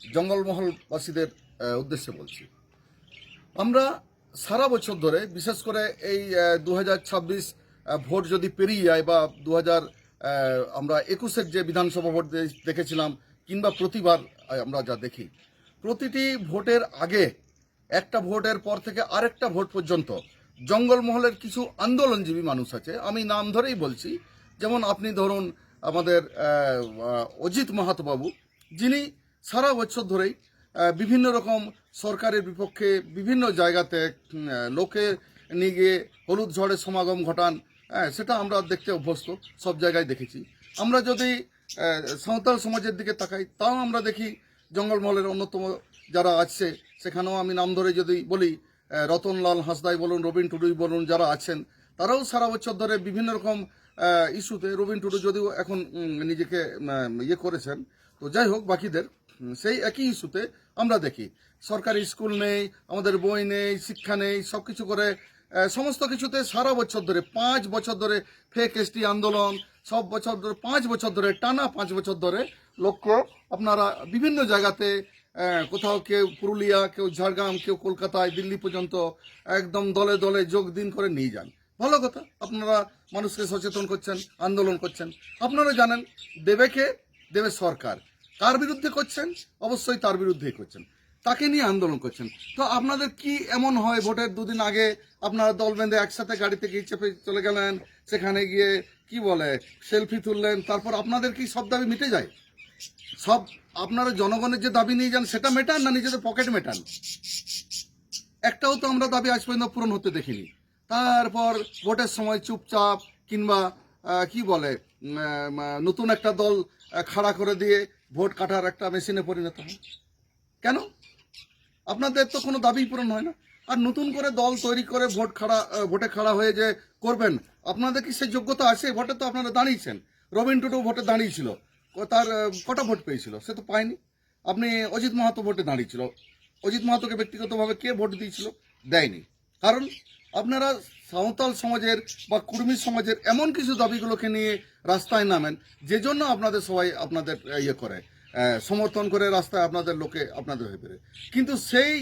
জঙ্গলমহলবাসীদের উদ্দেশ্যে বলছি। আমরা সারা বছর ধরে, বিশেষ করে এই দু ভোট যদি পেরিয়ে যায় বা দু হাজার আমরা একুশের যে বিধানসভা ভোট দেখেছিলাম কিংবা প্রতিবার আমরা যা দেখি, প্রতিটি ভোটের আগে একটা ভোটের পর থেকে আরেকটা ভোট পর্যন্ত জঙ্গলমহলের কিছু আন্দোলনজীবী মানুষ আছে। আমি নাম ধরেই বলছি, যেমন আপনি ধরুন আমাদের অজিত মাহাতো বাবু যিনি সারা বছর ধরেই বিভিন্ন রকম সরকারের বিপক্ষে বিভিন্ন জায়গাতে লোকে নিয়ে গিয়ে হলুদ ঝড়ের সমাগম ঘটান হ্যাঁ, সেটা আমরা দেখতে অভ্যস্ত সব জায়গায় দেখেছি। আমরা যদি সাঁওতাল সমাজের দিকে তাকাই তাও আমরা দেখি জঙ্গলমহলের অন্যতম যারা আছে সেখানেও আমি নাম ধরে যদি বলি রতনলাল হাঁসদাই বলুন রবীন টুডুই বলুন যারা আছেন তারাও সারা বছর ধরে বিভিন্ন রকম ইস্যুতে রবীন টুডু যদিও এখন নিজেকে ইয়ে করেছেন তো যাই হোক, বাকিদের সেই একই ইস্যুতে আমরা দেখি। সরকারি স্কুল নেই, আমাদের বই নেই, শিক্ষা নেই সব কিছু করে সমস্ত কিছুতে সারা বছর ধরে, পাঁচ বছর ধরে ফেক এসটি আন্দোলন, সব বছর ধরে, পাঁচ বছর ধরে, টানা পাঁচ বছর ধরে লক্ষ্য আপনারা বিভিন্ন জায়গাতে কোথাও কেউ পুরুলিয়া, কেউ ঝাড়গ্রাম, কেউ কলকাতায়, দিল্লি পর্যন্ত একদম দলে দলে যোগ দিন করে নিয়ে যান। ভালো কথা, আপনারা মানুষকে সচেতন করছেন, আন্দোলন করছেন। আপনারা জানেন, দেবেকে দেবে সরকার। কার বিরুদ্ধে করছেন? অবশ্যই তার বিরুদ্ধেই করছেন। তাকে নিয়ে আন্দোলন করছেন। তো আপনাদের কি এমন হয় ভোটের দুদিন আগে আপনারা দল বেঁধে একসাথে গাড়িতে গিয়ে চেপে চলে গেলেন, সেখানে গিয়ে কি বলে, সেলফি তুললেন, তারপর আপনাদের কি সব দাবি মিটে যায়? সব আপনারা জনগণের যে দাবি নিয়ে যান, সেটা মেটান না নিজেদের পকেট মেটান? একটাও তো আমরা দাবি আজ পর্যন্ত পূরণ হতে দেখিনি। তারপর ভোটের সময় চুপচাপ কিংবা কি বলে নতুন একটা দল খাড়া করে দিয়ে ভোট কাটার একটা মেশিনে পরিণত হয়। কেন? আপনাদের তো কোনো দাবি পূরণ হয় না। আর নতুন করে দল তৈরি করে ভোট খাড়া ভোটে খাড়া হয়ে যে করবেন, আপনাদের কি সেই যোগ্যতা আছে? ভোটে তো আপনারা দাঁড়িয়েছেন। রবীন টুটু ভোটে দাঁড়িয়েছিল। তার কটা ভোট পেয়েছিল? সে তো পায়নি। আপনি অজিত মাহাতো ভোটে দাঁড়িয়েছিল। অজিত মাহাতোকে ব্যক্তিগতভাবে কে ভোট দিয়েছিল? দেয়নি। কারণ আপনারা সাঁওতাল সমাজের বা কুর্মী সমাজের এমন কিছু দাবিগুলোকে নিয়ে রাস্তায় নামেন, যে জন্য আপনাদের সবাই আপনাদের ইয়ে করে সমর্থন করে রাস্তায় আপনাদের লোকে আপনাদের হয়ে বেরোয় কিন্তু সেই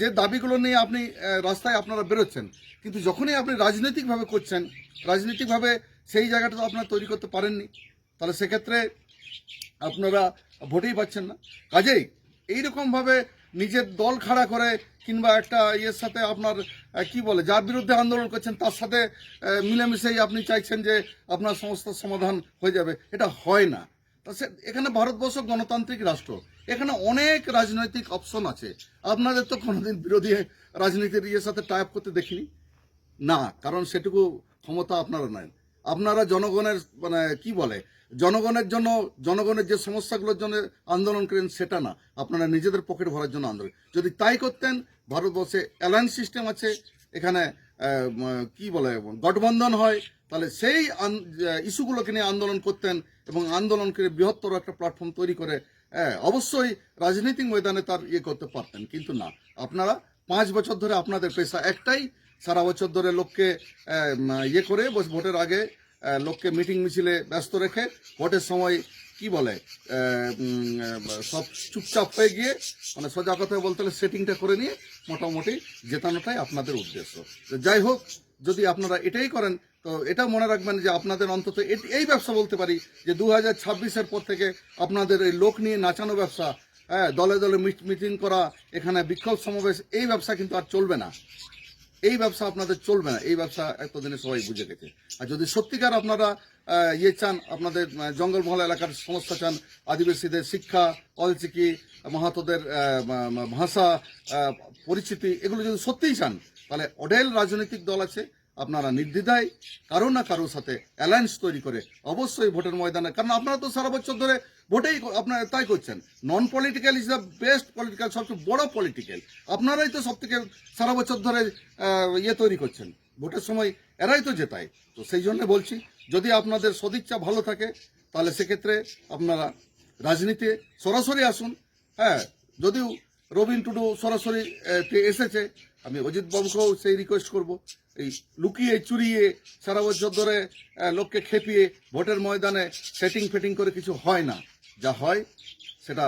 যে দাবিগুলো নিয়ে আপনি রাস্তায় আপনারা বেরোচ্ছেন, কিন্তু যখনই আপনি রাজনৈতিকভাবে করছেন, রাজনৈতিকভাবে সেই জায়গাটা তো আপনারা তৈরি করতে পারেননি, তাহলে সেক্ষেত্রে আপনারা ভোটেই পাচ্ছেন না। কাজেই এইরকমভাবে নিজের দল খাড়া করে কিংবা একটা ইয়ের সাথে আপনার কি বলে, যার বিরুদ্ধে আন্দোলন করছেন, তার সাথে মিলেমিশেই আপনি চাইছেন যে আপনার সমস্যার সমাধান হয়ে যাবে। এটা হয় না। এখানে ভারতবর্ষ গণতান্ত্রিক রাষ্ট্র। এখানে অনেক রাজনৈতিক অপশন আছে। আপনাদের তো কোনোদিন বিরোধী রাজনীতির ইয়ের সাথে টাইপ করতে দেখিনি। না, কারণ সেটুকু ক্ষমতা আপনারা নেন। আপনারা জনগণের মানে কি বলে জনগণের জন্য জনগণের যে সমস্যাগুলোর জন্য আন্দোলন করেন সেটা না। আপনারা নিজেদের পকেট ভরার জন্য আন্দোলন যদি তাই করতেন ভারতবর্ষে অ্যালায়েন্স সিস্টেম আছে এখানে কি বলে গঠবন্ধন হয় তাহলে সেই ইস্যুগুলোকে নিয়ে আন্দোলন করতেন এবং আন্দোলন করে বৃহত্তর একটা প্ল্যাটফর্ম তৈরি করে হ্যাঁ, অবশ্যই রাজনৈতিক ময়দানে তার ইয়ে করতে পারতেন কিন্তু না। আপনারা পাঁচ বছর ধরে আপনাদের পেশা একটাই সারা বছর ধরে লোককে ইয়ে করে ভোটের আগে লোককে মিটিং মিছিলে ব্যস্ত রেখে ভোটের সময় কি বলে সব চুপচাপ হয়ে গিয়ে মানে সোজা কথা বলতে হলে সেটিংটা করে নিয়ে মোটামুটি জেতানোটাই আপনাদের উদ্দেশ্য। যাই হোক, যদি আপনারা এটাই করেন, তো এটা মনে রাখবেন যে আপনাদের অন্তত এই ব্যবসা বলতে পারি যে দু হাজার ছাব্বিশের পর থেকে আপনাদের এই লোক নিয়ে নাচানো ব্যবসা হ্যাঁ দলে দলে মিটিং করা, এখানে বিক্ষোভ সমাবেশ, এই ব্যবসা কিন্তু আর চলবে না। এই ব্যবসা আপনাদের চলবে না, এই ব্যবসা এতদিনে সবাই বুঝে গেছে। আর যদি সত্যিকার আপনারা ইয়ে চান, আপনাদের জঙ্গলমহল এলাকার সমস্যা চান, আদিবাসীদের শিক্ষা অলচিকি মাহাতোদের ভাষা পরিচিতি, এগুলো যদি সত্যিই চান, তাহলে অডেল রাজনৈতিক দল আছে আপনারা নির্দ্বিধায় কারও না কারোর সাথে অ্যালায়েন্স তৈরি করে অবশ্যই ভোটের ময়দানে। কারণ আপনারা তো সারা বছর ধরে ভোটেই আপনারা তাই করছেন। Non political is the best political সবচেয়ে বড় পলিটিক্যাল আপনারাই তো সব থেকে সারা বছর ধরে ইয়ে তৈরি করছেন। ভোটের সময় এরাই তো জেতায়। তো সেই জন্য বলছি, যদি আপনাদের সদিচ্ছা ভালো থাকে, তাহলে সেক্ষেত্রে আপনারা রাজনীতি সরাসরি আসুন। হ্যাঁ যদিও রবীন টুডু সরাসরি এসেছে, আমি অজিত বাবুকেও সেই রিকোয়েস্ট করব। এই লুকিয়ে চুরিয়ে সারা বছর ধরে লোককে খেপিয়ে ভোটের ময়দানে সেটিং ফেটিং করে কিছু হয় না। যা হয়, সেটা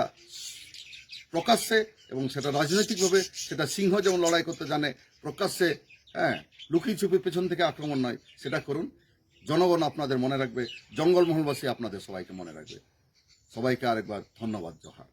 প্রকাশ্যে এবং সেটা রাজনৈতিকভাবে সেটা সিংহ যেমন লড়াই করতে জানে, প্রকাশ্যে হ্যাঁ লুকিয়ে চুপি পেছন থেকে আক্রমণ নয়, সেটা করুন। জনগণ আপনাদের মনে রাখবে, জঙ্গলমহলবাসী আপনাদের সবাইকে মনে রাখবে। সবাইকে আরেকবার ধন্যবাদ, জহার।